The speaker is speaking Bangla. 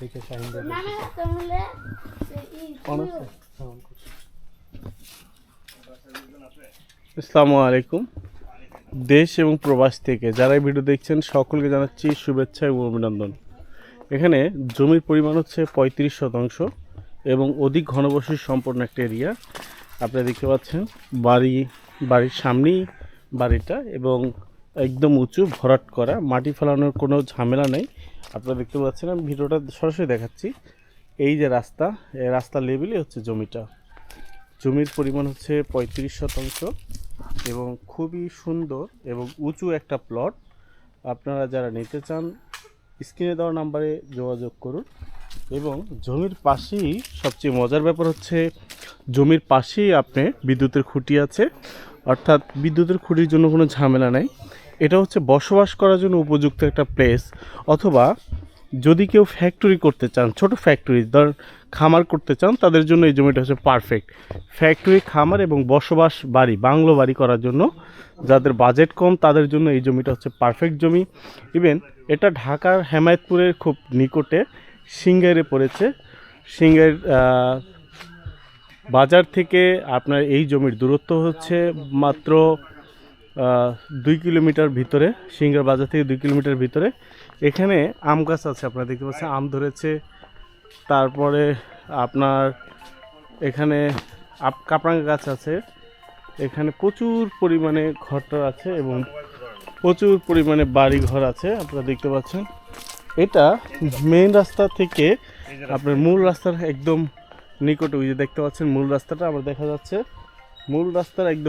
দেখে শাহিন ভাই না না তাহলে। আসসালামু আলাইকুম। দেশ এবং প্রবাস থেকে যারা এই ভিডিও দেখছেন সকলকে জানাচ্ছি শুভেচ্ছা এবং অভিনন্দন। এখানে জমির পরিমাণ হচ্ছে পঁয়ত্রিশ শতাংশ এবং অধিক ঘনবসতি সম্পন্ন একটা এরিয়া। আপনারা দেখতে পাচ্ছেন বাড়ি বাড়ির সামনেই বাড়িটা এবং একদম উঁচু ভরাট করা। মাটি ফেলানোর কোনো ঝামেলা নেই। আপনারা দেখতে পাচ্ছেন, আমি ভিডিওটা সরাসরি দেখাচ্ছি। এই যে রাস্তা এই রাস্তার লেভেলই হচ্ছে জমিটা। জমির পরিমাণ হচ্ছে পঁয়ত্রিশ শতাংশ এবং খুবই সুন্দর এবং উঁচু একটা প্লট আপনারা যারা নিতে চান স্ক্রিনে দেওয়া নাম্বারে যোগাযোগ করুন। এবং জমির পাশেই সবচেয়ে মজার ব্যাপার হচ্ছে, জমির পাশেই আপনি বিদ্যুতের খুঁটি আছে। অর্থাৎ বিদ্যুতের খুঁটির জন্য কোনো ঝামেলা নেই। এটা হচ্ছে বসবাস করার জন্য উপযুক্ত একটা প্লেস অথবা যদি কেউ ফ্যাক্টরি করতে চান ছোট ফ্যাক্টরি ধর খামার করতে চান তাদের জন্য এই জমিটা হচ্ছে পারফেক্ট ফ্যাক্টরি খামার এবং বসবাস বাড়ি বাংলো বাড়ি করার জন্য যাদের বাজেট কম তাদের জন্য এই জমিটা হচ্ছে পারফেক্ট জমি. ইভেন এটা ঢাকার হেমায়তপুরের খুব নিকটে সিঙ্গাইরে পড়েছে। সিঙ্গাইর আহ, বাজার থেকে আপনার এই জমির দূরত্ব হচ্ছে মাত্র দুই কিলোমিটার ভিতরে, সিঙ্গার বাজার থেকে দুই কিলোমিটার ভিতরে। এখানে আম গাছ আছে, আপনারা দেখতে পাচ্ছেন, আম ধরেছে। তারপরে আপনার এখানে আপ, কাপড়াঙ্গা গাছ আছে। এখানে প্রচুর পরিমাণে ঘরটা আছে এবং প্রচুর পরিমাণে বাড়ি ঘর আছে, আপনারা দেখতে পাচ্ছেন। এটা মেইন রাস্তা থেকে আপনার মূল রাস্তার একদম নিকটে, ওই যে দেখতে পাচ্ছেন মূল রাস্তাটা, আবার দেখা যাচ্ছে। মূল রাস্তার একদম